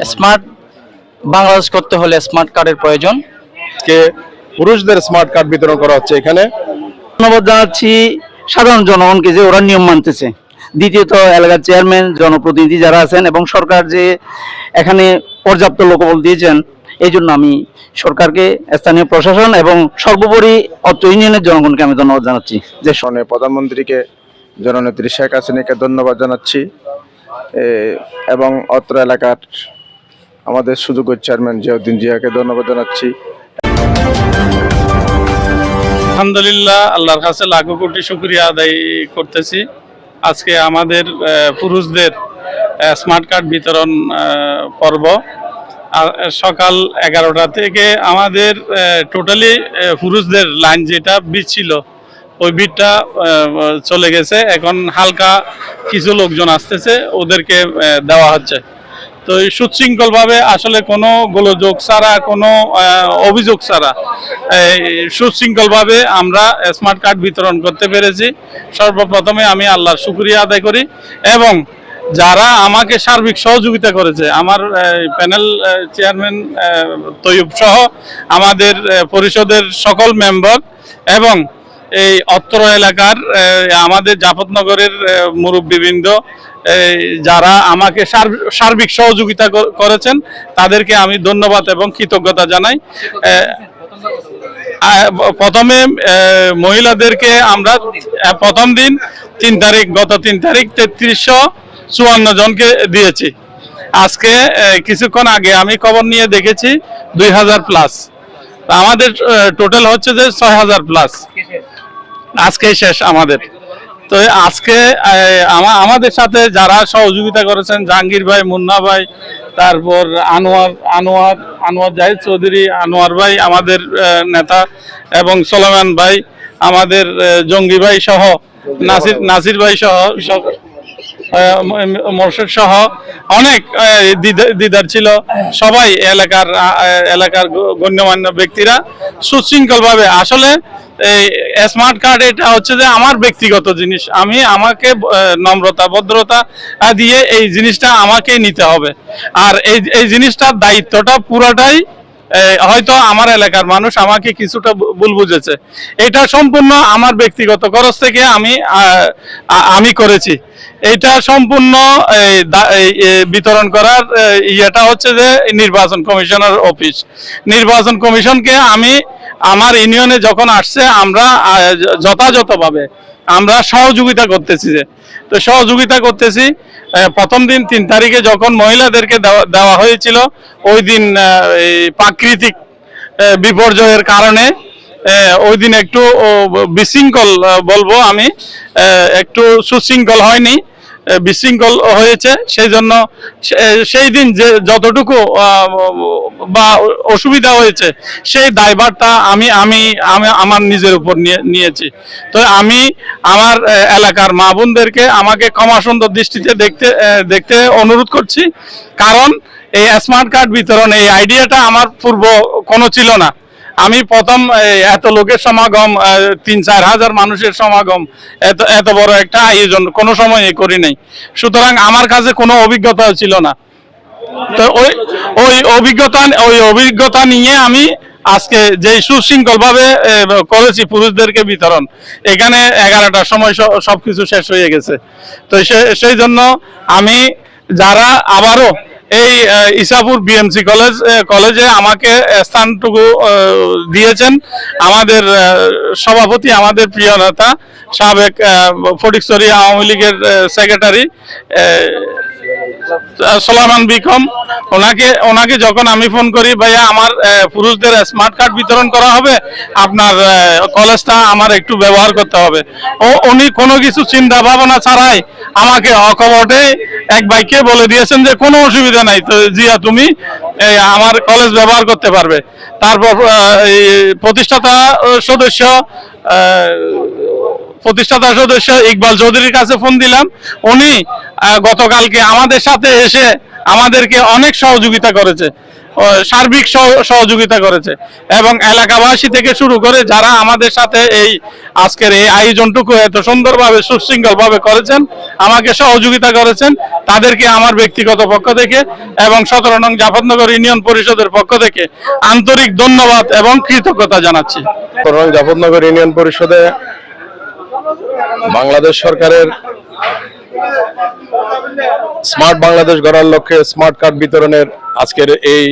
Smart Bangladesh করতে হলে smart কার্ডের প্রয়োজন। কে পুরুষদের স্মার্ট কার্ড বিতরণ করা হচ্ছে এখানে। ধন্যবাদ জানাচ্ছি সাধারণ জনগণকে যে ওরা নিয়ম মানতেছে। দ্বিতীয়ত এলাকার চেয়ারম্যান জনপ্রতিনিধি যারা আছেন এবং সরকার যে এখানে পর্যাপ্ত লোকবল দিয়েছেন এই জন্য আমি সরকারকে স্থানীয় প্রশাসন এবং সর্বোপরি অত্র ইউনিয়নের জনগণকে আমি ধন্যবাদ জানাচ্ছি। যে সনে প্রধানমন্ত্রীকে জননেত্রী শেখ হাসিনাকে ধন্যবাদ জানাচ্ছি। এবং অত্র এলাকার আমাদের সুযোগ্য চেয়ারম্যান জিয়াউদ্দিন জিয়াকে ধন্যবাদ জানাচ্ছি। আলহামদুলিল্লাহ, আল্লাহর কাছে লাখো কোটি শুক্রিয়া আদায় করতেছি। আজকে আমাদের পুরুষদের স্মার্ট কার্ড বিতরণ পর্ব। সকাল এগারোটা থেকে আমাদের টোটালি পুরুষদের লাইন যেটা বিট ছিল, ওই বিটটা চলে গেছে। এখন হালকা কিছু লোকজন আসতেছে, ওদেরকে দেওয়া হচ্ছে। তো এই সুশৃঙ্খলভাবে আসলে কোনো গোলযোগ ছাড়া, কোনো অভিযোগ ছাড়া সুশৃঙ্খলভাবে আমরা স্মার্ট কার্ড বিতরণ করতে পেরেছি। সর্বপ্রথমে আমি আল্লাহর শুক্রিয়া আদায় করি এবং যারা আমাকে সার্বিক সহযোগিতা করেছে, আমার প্যানেল চেয়ারম্যান তৈয়ব সহ আমাদের পরিষদের সকল মেম্বার এবং এই অত্র এলাকার আমাদের জাফতনগরের মুরব্বীবৃন্দ যারা আমাকে সার্ব- সার্বিক সহযোগিতা করেছেন, তাদেরকে আমি ধন্যবাদ এবং কৃতজ্ঞতা জানাই। প্রথমে মহিলাদেরকে আমরা প্রথম দিন, তিন তারিখ, গত তিন তারিখ, তেত্রিশশো চুয়ান্ন জনকে দিয়েছি। আজকে কিছুক্ষণ আগে আমি খবর নিয়ে দেখেছি, দুই হাজার প্লাস। আমাদের টোটাল হচ্ছে যে ছয় হাজার প্লাস। আজকে শেষ আমাদের। তো আজকে আমাদের সাথে যারা সহযোগিতা করেছেন, জাহাঙ্গীর ভাই, মুন্না ভাই, তারপর আনোয়ার আনোয়ার আনোয়ার জাহিদ চৌধুরী, আনোয়ার ভাই আমাদের নেতা এবং সোলেমান ভাই আমাদের জঙ্গি ভাই সহ, নাসির নাসির ভাই সহ মোর্শেদ সহ অনেক দিদার ছিল। সবাই এলাকার এলাকার গণ্যমান্য ব্যক্তিরা সুশৃঙ্খলভাবে আসলে স্মার্ট কার্ড এটা হচ্ছে যে আমার ব্যক্তিগত জিনিস। আমি আমাকে নম্রতা, ভদ্রতা দিয়ে এই জিনিসটা আমাকে নিতে হবে। আর এই এই জিনিসটার দায়িত্বটা পুরোটাই হয়তো আমার এলাকার মানুষ আমাকে কিছুটা ভুল বুঝেছে। এটা সম্পূর্ণ আমার ব্যক্তিগত খরচ থেকে আমি আমি করেছি। এটা সম্পূর্ণ বিতরণ করার ইয়েটা হচ্ছে যে নির্বাচন কমিশনের অফিস। নির্বাচন কমিশনকে আমি, আমার ইউনিয়নে যখন আসছে, আমরা যথাযথভাবে আমরা সহযোগিতা করতেছি যে, তো সহযোগিতা করতেছি প্রথম দিন তিন তারিখে যখন মহিলাদেরকে দেওয়া- হয়েছিল, ওই দিন প্রাকৃতিক বিপর্যয়ের কারণে ওই দিন একটু বিশৃঙ্খল বলব আমি একটু সুশৃঙ্খল হয়নি। বিশৃঙ্খল হয়েছে সেই জন্য সেই দিন যে যতটুকু বা অসুবিধা হয়েছে, সেই দায়ভারটা আমি আমি আমি আমার নিজের উপর নিয়ে, নিয়েছি। তো আমি আমার এলাকার মা বোনদেরকে আমাকে ক্ষমা সুন্দর দৃষ্টিতে দেখতে দেখতে অনুরোধ করছি। কারণ এই স্মার্ট কার্ড বিতরণ, এই আইডিয়াটা আমার পূর্ব কোনো ছিল না। আমি প্রথম এত লোকের সমাগম তিন, চার হাজার মানুষের সমাগম, এত এত বড় একটা আয়োজন কোনো সময় করি নাই। সুতরাং আমার কাছে কোনো অভিজ্ঞতা ছিল না। তো ওই ওই অভিজ্ঞতা ওই অভিজ্ঞতা নিয়ে আমি আজকে যে সুশৃঙ্খল ভাবে করেছি পুরুষদেরকে বিতরণ, এখানে এগারোটার সময় স- সবকিছু শেষ হয়ে গেছে। তো সেই জন্য আমি যারা আবারও এই ইসাপুর বিএমসি কলেজ কলেজে আমাকে স্থানটুকু দিয়েছেন। আমাদের সভাপতি আমাদের প্রিয় নেতা, সাবেক ফটিকছড়ি আওয়ামী লীগের সেক্রেটারি সোলামান বিকম ওনাকে ওনাকে যখন আমি ফোন করি, ভাইয়া, আমার পুরুষদের স্মার্ট কার্ড বিতরণ করা হবে? আপনার কলেজটা আমার একটু ব্যবহার করতে হবে। ও, উনি কোনো কিছু চিন্তা ভাবনা ছাড়াই আমাকে অকপটে এক ভাইকে বলে দিয়েছেন যে, কোনো অসুবিধা নাই তো জিয়া, তুমি আমার কলেজ ব্যবহার করতে পারবে। তারপর প্রতিষ্ঠাতা সদস্য প্রতিষ্ঠাতা সদস্য ইকবাল চৌধুরীর কাছে ফোন দিলাম। উনি গতকালকে আমাদের সাথে এসে আমাদেরকে অনেক সহযোগিতা করেছে। সার্বিক সহ- সহযোগিতা করেছে। এবং এলাকাবাসী থেকে শুরু করে যারা আমাদের সাথে এই আজকের এই আয়োজনটুকু এত সুন্দরভাবে, সুশৃঙ্খলভাবে করেছেন, আমাকে সহযোগিতা করেছেন, তাদেরকে আমার ব্যক্তিগত পক্ষ থেকে এবং সতেরো নং জাফরনগর ইউনিয়ন পরিষদের পক্ষ থেকে আন্তরিক ধন্যবাদ এবং কৃতজ্ঞতা জানাচ্ছি। জাফরনগর ইউনিয়ন পরিষদে বাংলাদেশ সরকারের স্মার্ট বাংলাদেশ গড়ার লক্ষ্যে স্মার্ট কার্ড বিতরণের আজকের এই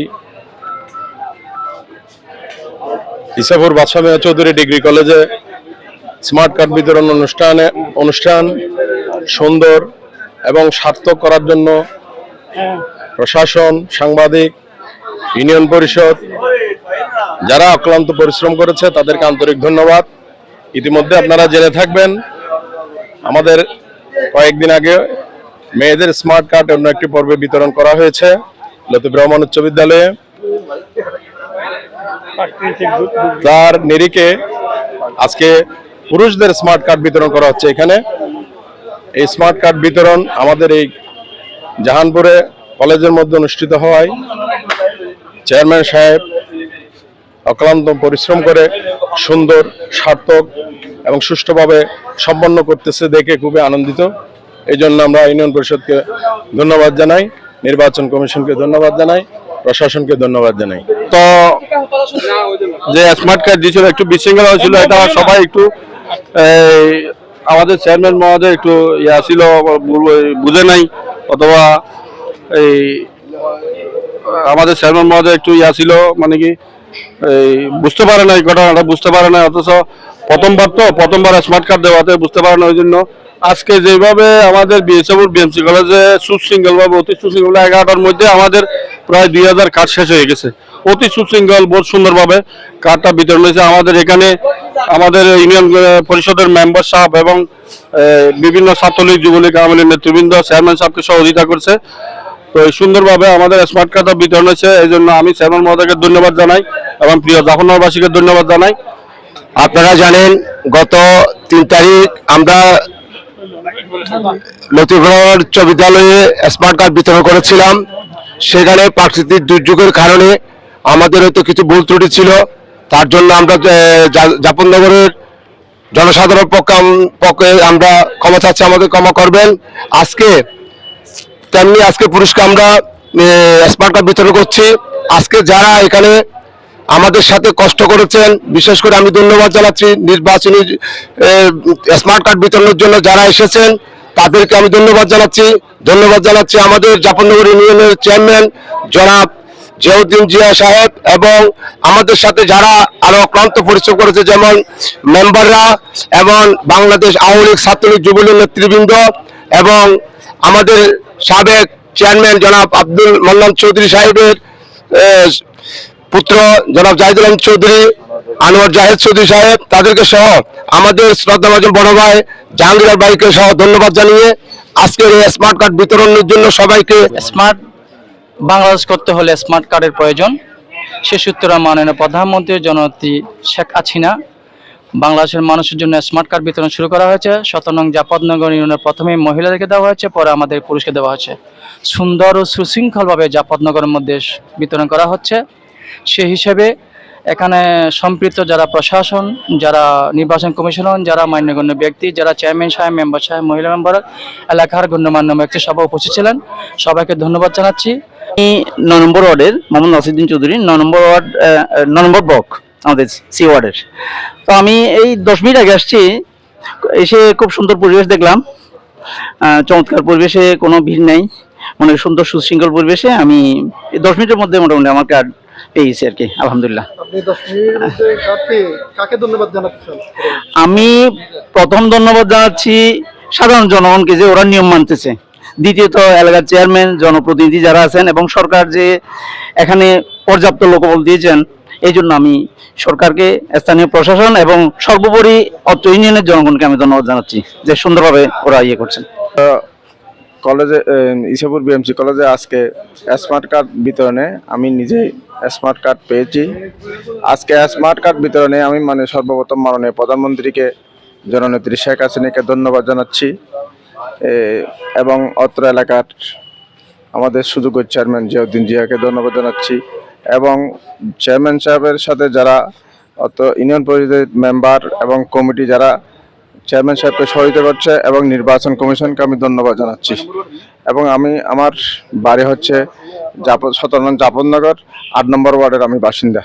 ইসাপুর বাদশামিয়া চৌধুরী ডিগ্রি কলেজে স্মার্ট কার্ড বিতরণ অনুষ্ঠানে অনুষ্ঠান সুন্দর এবং সার্থক করার জন্য প্রশাসন, সাংবাদিক, ইউনিয়ন পরিষদ, যারা অক্লান্ত পরিশ্রম করেছে, তাদেরকে আন্তরিক ধন্যবাদ। ইতিমধ্যে আপনারা জেনে থাকবেন। আমাদের কয়েকদিন আগে মেয়েদের স্মার্ট কার্ড অন্য একটি পর্বে বিতরণ করা হয়েছে। লতিফ রহমান উচ্চ বিদ্যালয়ে তার নিরিখে আজকে পুরুষদের স্মার্ট কার্ড বিতরণ করা হচ্ছে এখানে। এই স্মার্ট কার্ড বিতরণ আমাদের এই জাহানপুরে কলেজের মধ্যে অনুষ্ঠিত হওয়ায় চেয়ারম্যান সাহেব অক্লান্ত পরিশ্রম করে সুন্দর, সার্থক এবং সুষ্ঠুভাবে সম্পন্ন করতেছে দেখে খুবই আনন্দিত। এই জন্য আমরা ইউনিয়ন পরিষদকে ধন্যবাদ জানাই, নির্বাচন কমিশনকে ধন্যবাদ জানাই, প্রশাসনকে ধন্যবাদ জানাই। তো যে স্মার্ট কার্ড দিয়েছিল, একটু বিশৃঙ্খলা হয়েছিল, এটা সবাই একটু আমাদের চেয়ারম্যান মহোদয় একটু ইয়া ছিল বুঝে নাই, অথবা এই, আমাদের চেয়ারম্যান মহোদয় একটু ইয়া ছিল মানে কি, এই, বুঝতে পারে না এই ঘটনাটা বুঝতে পারে না অথচ প্রথমবার তো, প্রথমবার স্মার্ট কার্ড দেওয়াতে বুঝতে পারে না ওই জন্য আজকে যেভাবে আমাদের বিএসএফুর বিএমসি কলেজে সুশৃঙ্খল ভাবে অতি সুশৃঙ্খল, এগারোটার মধ্যে আমাদের প্রায় দুই হাজার কার্ড শেষ হয়ে গেছে। অতি সুশৃঙ্খল, বহুত সুন্দরভাবে কার্ডটা বিতরণ হয়েছে। আমাদের এখানে আমাদের ইউনিয়ন পরিষদের মেম্বার সাহেব এবং বিভিন্ন ছাত্রলীগ, যুবলীগ, আওয়ামী লীগ নেতৃবৃন্দ চেয়ারম্যান সাহেবকে সহযোগিতা করছে। তো সুন্দরভাবে আমাদের স্মার্ট কার্ডটা বিতরণ হয়েছে। এই জন্য আমি চেয়ারম্যান মহোদয়কে ধন্যবাদ জানাই এবং প্রিয় জাফরনগরবাসীকে ধন্যবাদ জানাই। আপনারা জানেন, গত তিন তারিখ আমরা লতিফনগর উচ্চ বিদ্যালয়ে স্মার্ট কার্ড বিতরণ করেছিলাম। সেখানে প্রাকৃতিক দুর্যোগের কারণে আমাদের হয়তো কিছু ভুল ত্রুটি ছিল। তার জন্য আমরা জাপননগরের জনসাধারণ পক্ষে পক্ষে আমরা ক্ষমা চাচ্ছি, আমাদের ক্ষমা করবেন। আজকে, তেমনি আজকে পুরস্কার আমরা স্মার্ট কার্ড বিতরণ করছি। আজকে যারা এখানে আমাদের সাথে কষ্ট করেছেন। বিশেষ করে আমি ধন্যবাদ জানাচ্ছি নির্বাচনী স্মার্ট কার্ড বিতরণের জন্য যারা এসেছেন, তাদেরকে আমি ধন্যবাদ জানাচ্ছি। ধন্যবাদ জানাচ্ছি আমাদের জাফরনগর ইউনিয়নের চেয়ারম্যান জনাব জিয়াউদ্দিন জিয়া সাহেব এবং আমাদের সাথে যারা আরও অক্লান্ত পরিশ্রম করেছে, যেমন মেম্বাররা এবং বাংলাদেশ আওয়ামী লীগ ছাত্রলীগ যুবলীগ নেতৃবৃন্দ এবং আমাদের সাবেক চেয়ারম্যান জনাব আব্দুল মান্নান চৌধুরী সাহেবের পুত্র জনাব জাহিদুল চৌধুরী, আনোয়ার জাহেদ চৌধুরী সাহেব, তাদেরকে সহ আমাদের শ্রদ্ধাভাজন বড় ভাই জাহাঙ্গীর ভাইকে সহ ধন্যবাদ জানিয়ে আজকের এই স্মার্ট কার্ড বিতরণের জন্য সবাইকে স্মার্ট বাংলাদেশ করতে হলে স্মার্ট কার্ডের প্রয়োজন। সে সূত্রে মাননীয় প্রধানমন্ত্রী জননেত্রী শেখ হাসিনা, বাংলাদেশের মানুষের জন্য স্মার্ট কার্ড বিতরণ শুরু করা হয়েছে। শতনং জাপদনগর ইউনিয়নের প্রথমে মহিলাদেরকে দেওয়া হয়েছে, পরে আমাদের পুরুষকে দেওয়া হয়েছে। সুন্দর ও সুশৃঙ্খলভাবে জাপদনগরের মধ্যে বিতরণ করা হচ্ছে। সে হিসেবে এখানে সম্পৃক্ত যারা প্রশাসন, যারা নির্বাচন কমিশন যারা মান্যগণ্য ব্যক্তি, যারা চেয়ারম্যান সাহেব, মেম্বার সাহেব, মহিলা মেম্বার, এলাকার গণ্যমান্য ব্যক্তি সবাই উপস্থিত ছিলেন। সবাইকে ধন্যবাদ জানাচ্ছি। আমি ন নম্বর ওয়ার্ডের মোহাম্মদ নাসিদ্দিন চৌধুরী, ন নম্বর ওয়ার্ড ন নম্বর ব্লক আমাদের সি ওয়ার্ডের। তো আমি এই দশ মিনিট আগে আসছি, এসে খুব সুন্দর পরিবেশ দেখলাম। চমৎকার পরিবেশে কোনো ভিড় নেই মানে সুন্দর সুশৃঙ্খল পরিবেশে আমি দশ মিনিটের মধ্যে মোটামুটি আমার কার্ড পেয়ে গেছি আর কি আলহামদুলিল্লাহ। আমি প্রথম ধন্যবাদ জানাচ্ছি সাধারণ জনগণকে যে ওরা নিয়ম মানতেছে। দ্বিতীয়ত এলাকার চেয়ারম্যান জনপ্রতিনিধি যারা আছেন এবং সরকার যে এখানে পর্যাপ্ত লোকবল দিয়েছেন এই জন্য আমি সরকারকে স্থানীয় প্রশাসন এবং সর্বোপরি অত্র ইউনিয়নের জনগণকে আমি ধন্যবাদ জানাচ্ছি যে সুন্দরভাবে ওরা ইয়ে করছেন। কলেজে ইসাপুর বিএমসি কলেজে আজকে স্মার্ট কার্ড বিতরণে আমি নিজে স্মার্ট কার্ড পেয়েছি। আজকে স্মার্ট কার্ড বিতরণে আমি মানে সর্বপ্রথম মাননীয় প্রধানমন্ত্রীকে, জননেত্রী শেখ হাসিনাকে ধন্যবাদ জানাচ্ছি। এবং অত্র এলাকার আমাদের সুযোগ্য চেয়ারম্যান জিয়াউদ্দিন জিয়াকে ধন্যবাদ জানাচ্ছি। এবং চেয়ারম্যান সাহেবের সাথে যারা অত ইউনিয়ন পরিষদের মেম্বার এবং কমিটি যারা চেয়ারম্যান সাহেবকে সহযোগিতা করছে এবং নির্বাচন কমিশনকে আমি ধন্যবাদ জানাচ্ছি। এবং আমি, আমার বাড়ি হচ্ছে জাপ সতেরো নং যাপননগর আট নম্বর ওয়ার্ডের আমি বাসিন্দা।